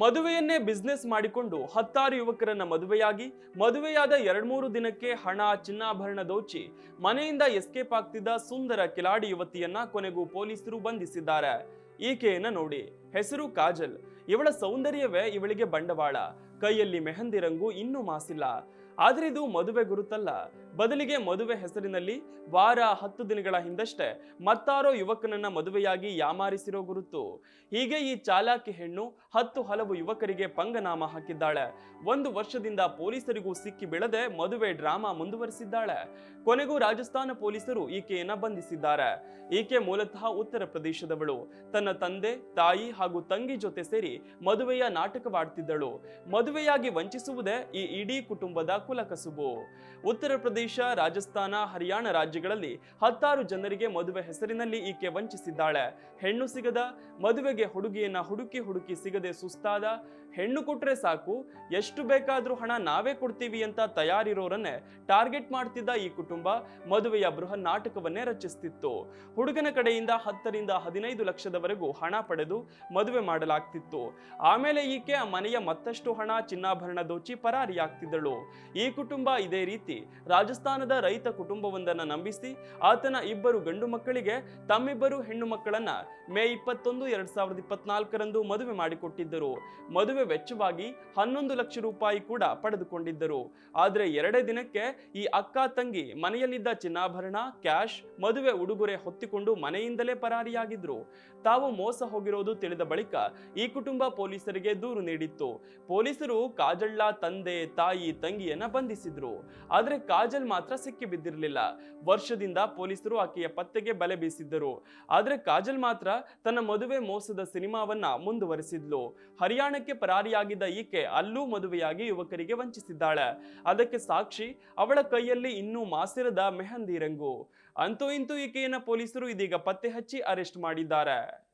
ಮದುವೆಯನ್ನೇ business ಮಾಡಿಕೊಂಡು ಹತ್ತಾರು ಯುವಕರನ್ನ ಮದುವೆಯಾಗಿ, ಮದುವೆಯಾದ ಎರಡ್ಮೂರು ದಿನಕ್ಕೆ ಹಣ ಚಿನ್ನಾಭರಣ ದೋಚಿ, ಮನೆಯಿಂದ ಎಸ್ಕೇಪ್ ಆಗ್ತಿದ್ದ ಸುಂದರ ಕಿಲಾಡಿ ಯುವತಿಯನ್ನ ಕೊನೆಗೂ ಪೊಲೀಸರು ಬಂಧಿಸಿದ್ದಾರೆ. ಈಕೆಯನ್ನ ನೋಡಿ ಹೆಸರು ಕಾಜಲ್. ಇವಳ ಸೌಂದರ್ಯವೇ ಇವಳಿಗೆ ಬಂಡವಾಳ. ಕೈಯಲ್ಲಿ ಮೆಹಂದಿ ರಂಗು ಇನ್ನೂ ಮಾಸಿಲ್ಲ. ಆದರೆ ಇದು ಮದುವೆ ಗುರುತಲ್ಲ. ಬದಲಿಗೆ ಮದುವೆ ಹೆಸರಿನಲ್ಲಿ ವಾರ ಹತ್ತು ದಿನಗಳ ಹಿಂದಷ್ಟೇ ಮತ್ತಾರೋ ಯುವಕನನ್ನ ಮದುವೆಯಾಗಿ ಯಾಮಾರಿಸಿರೋ ಗುರುತು. ಹೀಗೆ ಈ ಚಾಲಾಕಿ ಹೆಣ್ಣು ಹತ್ತು ಹಲವು ಯುವಕರಿಗೆ ಪಂಗನಾಮ ಹಾಕಿದ್ದಾಳೆ. ಒಂದು ವರ್ಷದಿಂದ ಪೊಲೀಸರಿಗೂ ಸಿಕ್ಕಿ ಬೀಳದೆ ಮದುವೆ ಡ್ರಾಮಾ ಮುಂದುವರಿಸಿದ್ದಾಳೆ. ಕೊನೆಗೂ ರಾಜಸ್ಥಾನ ಪೊಲೀಸರು ಈಕೆಯನ್ನ ಬಂಧಿಸಿದ್ದಾರೆ. ಈಕೆ ಮೂಲತಃ ಉತ್ತರ ಪ್ರದೇಶದವಳು. ತನ್ನ ತಂದೆ, ತಾಯಿ ಹಾಗೂ ತಂಗಿ ಜೊತೆ ಸೇರಿ ಮದುವೆಯ ನಾಟಕವಾಡ್ತಿದ್ದಳು. ಮದುವೆಯಾಗಿ ವಂಚಿಸುವುದೇ ಈ ಇಡೀ ಕುಟುಂಬದ ಕುಲಕಸುಬು. ಉತ್ತರ ಪ್ರದೇಶ, ರಾಜಸ್ಥಾನ, ಹರಿಯಾಣ ರಾಜ್ಯಗಳಲ್ಲಿ ಹತ್ತಾರು ಜನರಿಗೆ ಮದುವೆ ಹೆಸರಿನಲ್ಲಿ ಈಕೆ ವಂಚಿಸಿದ್ದಾಳೆ. ಹೆಣ್ಣು ಸಿಗದ, ಮದುವೆಗೆ ಹುಡುಗಿಯನ್ನ ಹುಡುಕಿ ಹುಡುಕಿ ಸಿಗದೆ ಸುಸ್ತಾದ, ಹೆಣ್ಣು ಕೊಟ್ರೆ ಸಾಕು, ಎಷ್ಟು ಬೇಕಾದ್ರೂ ಹಣ ನಾವೇ ಕೊಡ್ತೀವಿ ಅಂತ ತಯಾರಿರೋರನ್ನೇ ಟಾರ್ಗೆಟ್ ಮಾಡ್ತಿದ್ದ ಈ ಕುಟುಂಬ ಮದುವೆಯ ಬೃಹನ್ ನಾಟಕವನ್ನೇ ರಚಿಸ್ತಿತ್ತು. ಹುಡುಗನ ಕಡೆಯಿಂದ ಹತ್ತರಿಂದ ಹದಿನೈದು ಲಕ್ಷದವರೆಗೂ ಹಣ ಪಡೆದು ಮದುವೆ ಮಾಡಲಾಗ್ತಿತ್ತು. ಆಮೇಲೆ ಈಕೆ ಆ ಮನೆಯ ಮತ್ತಷ್ಟು ಹಣ ಚಿನ್ನಾಭರಣ ದೋಚಿ ಪರಾರಿಯಾಗ್ತಿದ್ದಳು. ಈ ಕುಟುಂಬ ಇದೇ ರೀತಿ. ರಾಜಸ್ಥಾನದ ರೈತ ಕುಟುಂಬವೊಂದನ್ನ ನಂಬಿಸಿ, ಆತನ ಇಬ್ಬರು ಗಂಡು ಮಕ್ಕಳಿಗೆ ತಮ್ಮಿಬ್ಬರು ಹೆಣ್ಣು ಮಕ್ಕಳನ್ನ ಮೇ ಇಪ್ಪತ್ತೊಂದು, ಎರಡ್ ಸಾವಿರದ ಇಪ್ಪತ್ನಾಲ್ಕರಂದು ಮದುವೆ ಮಾಡಿಕೊಟ್ಟಿದ್ದರು. ಮದುವೆ ವೆಚ್ಚವಾಗಿ ಹನ್ನೊಂದು ಲಕ್ಷ ರೂಪಾಯಿ ಕೂಡ ಪಡೆದುಕೊಂಡಿದ್ದರು. ಆದರೆ ಎರಡೇ ದಿನಕ್ಕೆ ಈ ಅಕ್ಕ ತಂಗಿ ಮನೆಯಲ್ಲಿದ್ದ ಚಿನ್ನಾಭರಣ, ಕ್ಯಾಶ್, ಮದುವೆ ಉಡುಗೊರೆ ಹೊತ್ತಿಕೊಂಡು ಮನೆಯಿಂದಲೇ ಪರಾರಿಯಾಗಿದ್ರು. ತಾವು ಮೋಸ ಹೋಗಿರೋದು ತಿಳಿದ ಬಳಿಕ ಈ ಕುಟುಂಬ ಪೊಲೀಸರಿಗೆ ದೂರು ನೀಡಿತ್ತು. ಪೊಲೀಸರು ಕಾಜಳ್ಳ ತಂದೆ, ತಾಯಿ, ತಂಗಿಯನ್ನ ಬಂಧಿಸಿದ್ರು. ಆದ್ರೆ ಕಾಜಲ್ ಮಾತ್ರ ಸಿಕ್ಕಿ ಬಿದ್ದಿರಲಿಲ್ಲ. ವರ್ಷದಿಂದ ಪೊಲೀಸರು ಆಕೆಯ ಪತ್ತೆಗೆ ಬಲೆ ಬೀಸಿದ್ದರು. ಆದ್ರೆ ಕಾಜಲ್ ಮಾತ್ರ ತನ್ನ ಮದುವೆ ಮೋಸದ ಸಿನಿಮಾವನ್ನ ಮುಂದುವರೆಸಿದ್ಲು. ಹರಿಯಾಣಕ್ಕೆ ಪರಾರಿಯಾಗಿದ್ದ ಈಕೆ ಅಲ್ಲೂ ಮದುವೆಯಾಗಿ ಯುವಕರಿಗೆ ವಂಚಿಸಿದ್ದಾಳೆ. ಅದಕ್ಕೆ ಸಾಕ್ಷಿ, ಅವಳ ಕೈಯಲ್ಲಿ ಇನ್ನೂ ಮಾಸಿರದ ಮೆಹಂದಿ ರಂಗು. ಅಂತೂ ಇಂತೂ ಈಕೆಯನ್ನ ಪೊಲೀಸರು ಇದೀಗ ಪತ್ತೆ ಹಚ್ಚಿ ಅರೆಸ್ಟ್ ಮಾಡಿದ್ದಾರೆ.